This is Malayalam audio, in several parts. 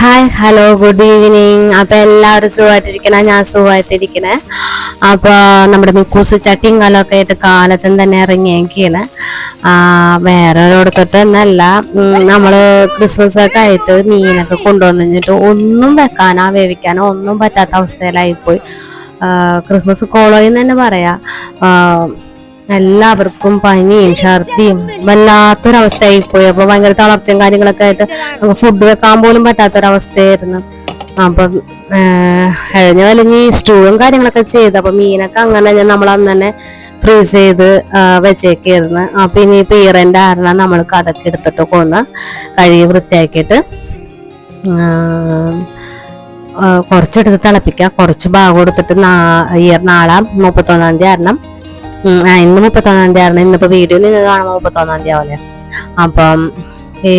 ഹായ് ഹലോ ഗുഡ് ഈവനിങ് അപ്പൊ എല്ലാവരും സുഖമായിട്ടിരിക്കണ? ഞാൻ സുഖമായിട്ടിരിക്കണേ. അപ്പൊ നമ്മുടെ മിക്കൂസ് ചട്ടിയും കാലമൊക്കെ ആയിട്ട് കാലത്തും തന്നെ ഇറങ്ങിയേക്കാണ് വേറെ ഒരിടത്തോട്ട് എന്നല്ല നമ്മൾ ക്രിസ്മസ് ഒക്കെ ആയിട്ട് മീനൊക്കെ കൊണ്ടുവന്നിട്ട് ഒന്നും വെക്കാനോ വേവിക്കാനോ ഒന്നും പറ്റാത്ത അവസ്ഥയിലായിപ്പോയി. ക്രിസ്മസ് കോളോയെന്ന് തന്നെ പറയാ. എല്ലാവർക്കും പനിയും ഛർദിയും വല്ലാത്തൊരവസ്ഥയായി പോയി. അപ്പൊ ഭയങ്കര തളർച്ചയും കാര്യങ്ങളൊക്കെ ആയിട്ട് നമുക്ക് ഫുഡ് വെക്കാൻ പോലും പറ്റാത്തൊരവസ്ഥയായിരുന്നു. അപ്പം ആഹ്, കഴിഞ്ഞ വലിഞ്ഞ് സ്റ്റൂവും കാര്യങ്ങളൊക്കെ ചെയ്ത്. അപ്പൊ മീനൊക്കെ അങ്ങനെ ഞാൻ നമ്മൾ അന്ന് തന്നെ ഫ്രീസ് ചെയ്ത് വെച്ചേക്കായിരുന്നു. അപ്പൊ ഇനി ഈറന്റെ ആരണ നമ്മൾക്ക് അതൊക്കെ എടുത്തിട്ട് കൊന്ന് കഴുകി വൃത്തിയാക്കിയിട്ട് കുറച്ചെടുത്ത് തിളപ്പിക്കുക കുറച്ച് ഭാഗം എടുത്തിട്ട് നാ- നാളെ മുപ്പത്തൊന്നാം തീയതി കാരണം ഉം, ആ ഇന്ന് മുപ്പത്തൊന്നാം തീയതി ആയിരുന്നു. ഇന്നിപ്പോ വീഡിയോ നിങ്ങൾ കാണുമ്പോൾ മുപ്പത്തൊന്നാം തീയതി ആവില്ലേ അപ്പം ഈ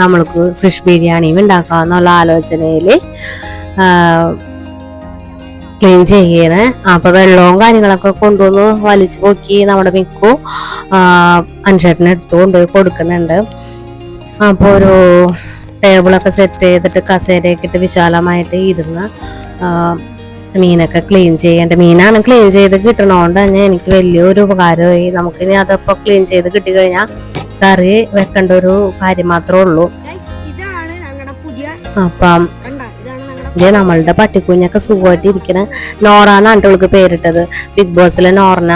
നമ്മൾക്ക് ഫിഷ് ബിരിയാണിയും ഉണ്ടാക്കാന്നുള്ള ആലോചനയിൽ ക്ലീൻ ചെയ്യണേ. അപ്പൊ വെള്ളവും കാര്യങ്ങളൊക്കെ കൊണ്ടുവന്ന് വലിച്ചു പൊക്കി നമ്മുടെ മിക്കു അഞ്ചേട്ടനെ എടുത്തു കൊണ്ടുപോയി കൊടുക്കുന്നുണ്ട്. അപ്പൊ ഒരു ടേബിളൊക്കെ സെറ്റ് ചെയ്തിട്ട് കസേരയൊക്കെ ഇട്ട് വിശാലമായിട്ട് ഇരുന്ന് മീനൊക്കെ ക്ലീൻ ചെയ്യേണ്ട. മീനാണ് ക്ലീൻ ചെയ്ത് കിട്ടണോണ്ട് തന്നെ എനിക്ക് വലിയൊരു ഉപകാരമായി. നമുക്കിനി അതപ്പോ ക്ലീൻ ചെയ്ത് കിട്ടിക്കഴിഞ്ഞാൽ കറി വെക്കേണ്ട ഒരു കാര്യം മാത്രമേ ഉള്ളൂ. അപ്പം ഇത് നമ്മളുടെ പട്ടിക്കുഞ്ഞൊക്കെ സുഖമായിട്ട് ഇരിക്കണ. നോറ എന്നാണ് അവൾക്ക് പേരിട്ടത്. ബിഗ് ബോസിലെ നോറിന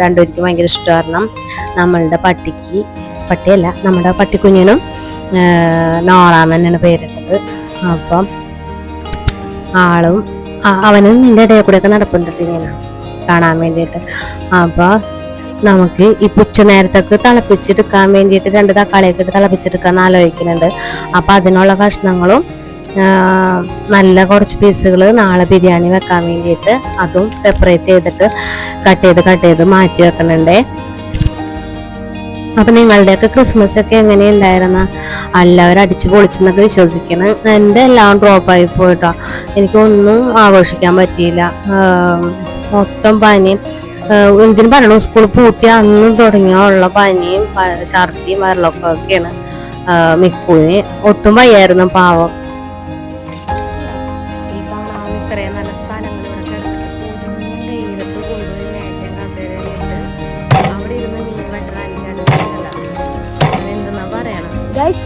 രണ്ടുപേർക്കും ഭയങ്കര ഇഷ്ടമായിരുന്നു നമ്മളുടെ പട്ടിക്ക് പട്ടിയല്ല നമ്മുടെ പട്ടിക്കുഞ്ഞിനും നോറാന്ന് തന്നെയാണ് പേരിട്ടത്. അപ്പം ആളും അവനും നിന്റെ ഇടയിൽ കൂടെ ഒക്കെ നടപ്പുണ്ടിട്ട് ഇങ്ങനെ കാണാൻ വേണ്ടിയിട്ട്. അപ്പൊ നമുക്ക് ഈ പുച്ച നേരത്തൊക്കെ തിളപ്പിച്ചെടുക്കാൻ വേണ്ടിയിട്ട് രണ്ട് തക്കാളിയൊക്കെ ഇട്ട് തിളപ്പിച്ചെടുക്കാൻ ആലോചിക്കുന്നുണ്ട്. അപ്പൊ അതിനുള്ള കഷ്ണങ്ങളും നല്ല കുറച്ച് പീസുകൾ നാളെ ബിരിയാണി വെക്കാൻ വേണ്ടിയിട്ട് അതും സെപ്പറേറ്റ് ചെയ്തിട്ട് കട്ട് ചെയ്ത് കട്ട് ചെയ്ത് മാറ്റി വെക്കണുണ്ടേ അപ്പൊ നിങ്ങളുടെയൊക്കെ ക്രിസ്മസ് ഒക്കെ എങ്ങനെയുണ്ടായിരുന്ന? എല്ലാവരും അടിച്ചു പൊളിച്ചെന്നൊക്കെ വിശ്വസിക്കണം. എന്റെ എല്ലാം ഡ്രോപ്പ് ആയി പോയിട്ടോ. എനിക്കൊന്നും ആഘോഷിക്കാൻ പറ്റിയില്ല. മൊത്തം പനിയും എന്തിനു പറയണു? സ്കൂൾ പൂട്ടി അന്ന് തുടങ്ങിയ ഉള്ള പനിയും ഛർദിയും വരളൊക്കെ ഒക്കെയാണ്. മിക്കൂന് ഒട്ടും വയ്യായിരുന്നു പാവം. Guys,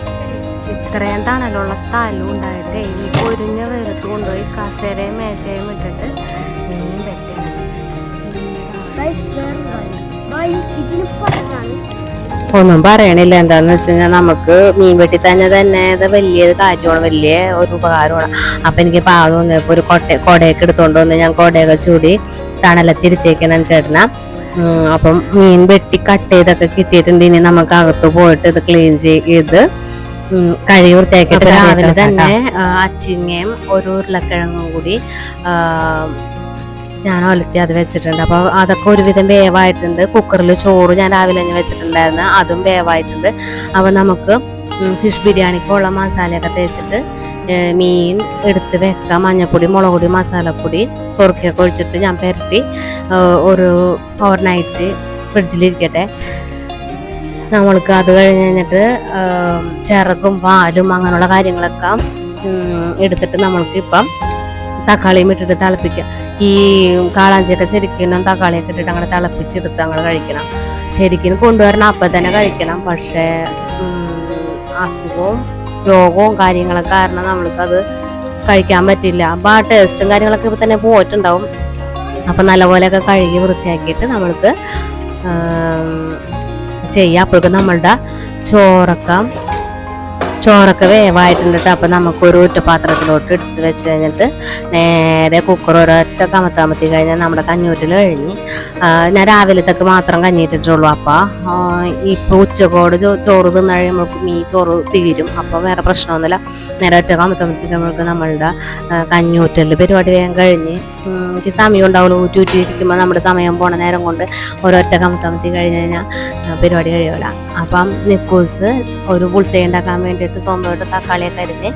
ഇത്രയും തണലുള്ള സ്ഥലം ഉണ്ടായിട്ട് ഈ പൊരിഞ്ഞ വെയിലത്ത് കൊണ്ടുപോയി കസേരയും മേശയും ഇട്ടിട്ട് ഒന്നും പറയണില്ല. എന്താന്ന് വെച്ച് കഴിഞ്ഞാൽ നമുക്ക് മീൻ വെട്ടി തന്നെ തന്നെ വലിയ കാര്യമാണ്. വലിയ ഒരു ഉപകാരമാണ്. അപ്പൊ എനിക്ക് പാകം തോന്നിയപ്പോ ഒരു കൊട്ട കൊടയൊക്കെ എടുത്തോണ്ട് വന്ന് ഞാൻ കൊടയൊക്കെ ചൂടി തണലത്തിരുത്തേക്കണം ചേട്ടന. അപ്പം മീൻ വെട്ടി കട്ട് ചെയ്തൊക്കെ കിട്ടിയിട്ടുണ്ട്. ഇനി നമുക്ക് അകത്ത് പോയിട്ട് ഇത് ക്ലീൻ ചെയ്ത് കഴുകി വൃത്തിയാക്കിയിട്ട് രാവിലെ തന്നെ അച്ചിങ്ങയും ഒരു ഉരുളക്കിഴങ്ങും കൂടി ഞാൻ ഒലത്തി അത് വെച്ചിട്ടുണ്ട്. അപ്പൊ അതൊക്കെ ഒരുവിധം വേവായിട്ടുണ്ട്. കുക്കറിൽ ചോറ് ഞാൻ രാവിലെ തന്നെ വെച്ചിട്ടുണ്ടായിരുന്നു. അതും വേവായിട്ടുണ്ട്. അപ്പൊ നമുക്ക് ഫിഷ് ബിരിയാണിക്കുള്ള മസാലയൊക്കെ തേച്ചിട്ട് മീൻ എടുത്ത് വെക്കാം. മഞ്ഞപ്പൊടി മുളക് പൊടി മസാലപ്പൊടി ചൊറുക്കൊക്കെ ഒഴിച്ചിട്ട് ഞാൻ പെരട്ടി ഒരു ഓവർനൈറ്റ് ഫ്രിഡ്ജിലിരിക്കട്ടെ. നമ്മൾക്ക് അത് കഴിഞ്ഞ് കഴിഞ്ഞിട്ട് ചിറകും പാലും അങ്ങനെയുള്ള കാര്യങ്ങളൊക്കെ എടുത്തിട്ട് നമ്മൾക്ക് ഇപ്പം തക്കാളിയും ഇട്ടിട്ട് തിളപ്പിക്കാം. ഈ കാളാഞ്ചിയൊക്കെ ശരിക്കും തക്കാളിയൊക്കെ ഇട്ടിട്ട് അങ്ങനെ തിളപ്പിച്ചെടുത്ത് അങ്ങനെ കഴിക്കണം. ശരിക്കും കൊണ്ടുവരണം അപ്പം തന്നെ കഴിക്കണം. പക്ഷേ അസുഖവും രോഗവും കാര്യങ്ങളൊക്കെ കാരണം നമ്മൾക്കത് കഴിക്കാൻ പറ്റില്ല. അപ്പം ആ ടേസ്റ്റും കാര്യങ്ങളൊക്കെ ഇപ്പം തന്നെ പോയിട്ടുണ്ടാവും. അപ്പം നല്ലപോലെയൊക്കെ കഴുകി വൃത്തിയാക്കിയിട്ട് നമ്മൾക്ക് ചെയ്യാം. അപ്പോഴേക്കും നമ്മളുടെ ചോറൊക്കെ ചോറൊക്കെ വേവായിട്ടുണ്ട് കേട്ടോ അപ്പം നമുക്കൊരു ഒറ്റപ്പാത്രത്തിലോട്ട് എടുത്ത് വെച്ച് കഴിഞ്ഞിട്ട് നേരെ കുക്കർ ഒരൊറ്റ കമത്താമത്തി കഴിഞ്ഞാൽ നമ്മുടെ കഞ്ഞൂറ്റിൽ കഴിഞ്ഞ്. ഞാൻ രാവിലത്തേക്ക് മാത്രം കഞ്ഞിട്ടിട്ടുള്ളൂ. അപ്പോൾ ഇപ്പോൾ ഉച്ചക്കോട് ചോറ് തിന്നു കഴിയുമ്പോഴേക്കും ഈ ചോറ് തീരും. അപ്പോൾ വേറെ പ്രശ്നമൊന്നുമില്ല. നേരെ ഒറ്റ കമത്താമത്തി കഴിയുമ്പോഴേക്ക് നമ്മളുടെ ആ, പരിപാടി വേഗം കഴിഞ്ഞ്. എനിക്ക് സമയം ഉണ്ടാവുള്ളൂ. ഊറ്റി ഊറ്റി ഇരിക്കുമ്പോൾ നമ്മുടെ സമയം പോണ നേരം കൊണ്ട് ഒരൊറ്റ കമത്താമത്തി കഴിഞ്ഞ് കഴിഞ്ഞാൽ പരിപാടി കഴിയൂല. അപ്പം നിക്കൂസ് ഒരു പുൾസൈ ഉണ്ടാക്കാൻ വേണ്ടിയിട്ട് സ്വന്തമായിട്ട് തക്കാളിയൊക്കെ അരിഞ്ഞ്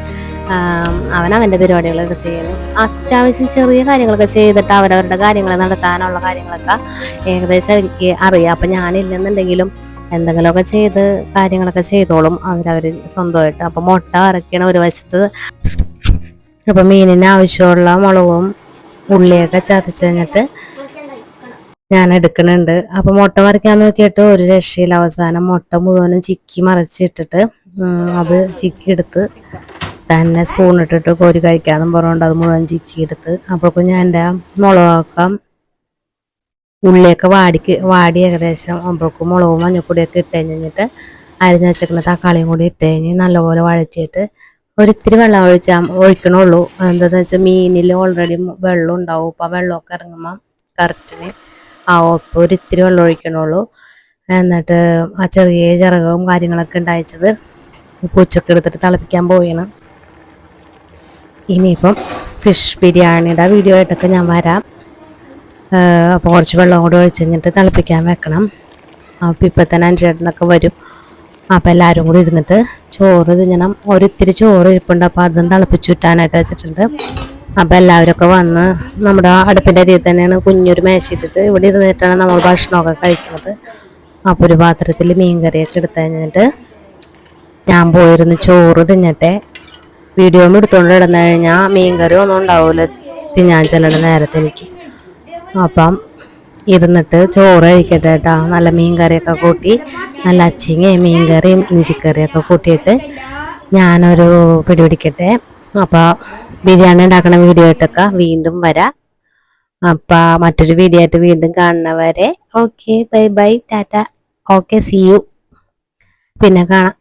അവനവന്റെ പരിപാടികളൊക്കെ ചെയ്യുന്നു അത്യാവശ്യം ചെറിയ കാര്യങ്ങളൊക്കെ ചെയ്തിട്ട് അവരവരുടെ കാര്യങ്ങൾ നടത്താനുള്ള കാര്യങ്ങളൊക്കെ ഏകദേശം എനിക്ക് അറിയാം. അപ്പം ഞാനില്ലെന്നുണ്ടെങ്കിലും എന്തെങ്കിലുമൊക്കെ ചെയ്ത് കാര്യങ്ങളൊക്കെ ചെയ്തോളും അവരവർ സ്വന്തമായിട്ട്. അപ്പം മുട്ട വറക്കണം ഒരു വശത്ത്. അപ്പം മീനിന് ആവശ്യമുള്ള മുളകും ഉള്ളിയൊക്കെ ചതച്ച് കഴിഞ്ഞിട്ട് ഞാൻ എടുക്കുന്നുണ്ട്. അപ്പം മുട്ട മറിക്കാൻ നോക്കിയിട്ട് ഒരു രക്ഷയിൽ അവസാനം മുട്ട മുഴുവനും ചിക്കി മറിച്ചിട്ടിട്ട് അത് ചിക്കിയെടുത്ത് തന്നെ സ്പൂണിട്ടിട്ട് കോരി കഴിക്കാതും പറഞ്ഞുകൊണ്ട് അത് മുഴുവൻ ചിക്കിയെടുത്ത് അപ്പോഴേക്കും ഞാൻ എന്റെ മുളകൊക്കെ ഉള്ളിയൊക്കെ വാടിക്ക് വാടി ഏകദേശം അപ്പോഴേക്കും മുളകും മഞ്ഞപ്പൊടിയൊക്കെ ഇട്ട് കഴിഞ്ഞിട്ട് അരിഞ്ഞ് വെച്ചേക്കുന്ന തക്കാളിയും കൂടി ഇട്ട് കഴിഞ്ഞ് നല്ലപോലെ വഴച്ചിട്ട് ഒരിത്തിരി വെള്ളം ഒഴിച്ചാൽ ഒഴിക്കണുള്ളൂ. എന്താണെന്ന് വെച്ചാൽ മീനിൽ ഓൾറെഡി വെള്ളം ഉണ്ടാവും. അപ്പം ആ വെള്ളമൊക്കെ ഇറങ്ങുമ്പോൾ കറക്റ്റിന് ആ ഒപ്പം ഒരിത്തിരി വെള്ളം ഒഴിക്കണുള്ളൂ. എന്നിട്ട് ആ ചെറിയ ചിറകും കാര്യങ്ങളൊക്കെ ഉണ്ടായിച്ചത് പൂച്ചൊക്കെ എടുത്തിട്ട് തിളപ്പിക്കാൻ പോയാണ് ഇനിയിപ്പം ഫിഷ് ബിരിയാണിയുടെ വീഡിയോ ആയിട്ടൊക്കെ ഞാൻ വരാം. അപ്പോൾ കുറച്ച് വെള്ളം കൂടെ ഒഴിച്ച് കഴിഞ്ഞിട്ട് തിളപ്പിക്കാൻ വെക്കണം. അപ്പോൾ ഇപ്പം തന്നെ അഞ്ചേട്ടനൊക്കെ വരും. അപ്പോൾ എല്ലാവരും കൂടി ഇരുന്നിട്ട് ചോറ് തിന്നണം. ഒരിത്തിരി ചോറ് ഇരിപ്പുണ്ട്. അപ്പോൾ അതും തിളപ്പിച്ച് ചുറ്റാനായിട്ട് വെച്ചിട്ടുണ്ട്. അപ്പോൾ എല്ലാവരൊക്കെ വന്ന് നമ്മുടെ അടുപ്പിന്റെ അരിയിൽ തന്നെയാണ് കുഞ്ഞൊരു മേശിട്ടിട്ട് ഇവിടെ ഇരുന്നിട്ടാണ് നമ്മൾ ഭക്ഷണമൊക്കെ കഴിക്കുന്നത്. അപ്പോൾ ഒരു പാത്രത്തിൽ മീൻ കറിയൊക്കെ എടുത്തു കഴിഞ്ഞിട്ട് ഞാൻ പോയിരുന്നു ചോറ് തിന്നട്ടെ. വീഡിയോ എടുത്തുകൊണ്ട് കിടന്നു കഴിഞ്ഞാൽ മീൻ കറി ഒന്നും ഉണ്ടാവില്ല തിന്നാൻ ചെല്ലണ നേരത്തെ എനിക്ക്. അപ്പം ഇരുന്നിട്ട് ചോറ് കഴിക്കട്ടെ കേട്ടോ നല്ല മീൻ കറിയൊക്കെ കൂട്ടി നല്ല അച്ചിങ്ങയും മീൻ കറിയും ഇഞ്ചിക്കറിയൊക്കെ കൂട്ടിയിട്ട് ഞാനൊരു പിടി പിടിക്കട്ടെ. അപ്പോൾ ബിരിയാണി ഉണ്ടാക്കണ വീഡിയോ ആയിട്ടൊക്കെ വീണ്ടും വരാം. അപ്പം മറ്റൊരു വീഡിയോ ആയിട്ട് വീണ്ടും കാണുന്നവരെ okay bye bye tata. Okay see you പിന്നെ കാണാം.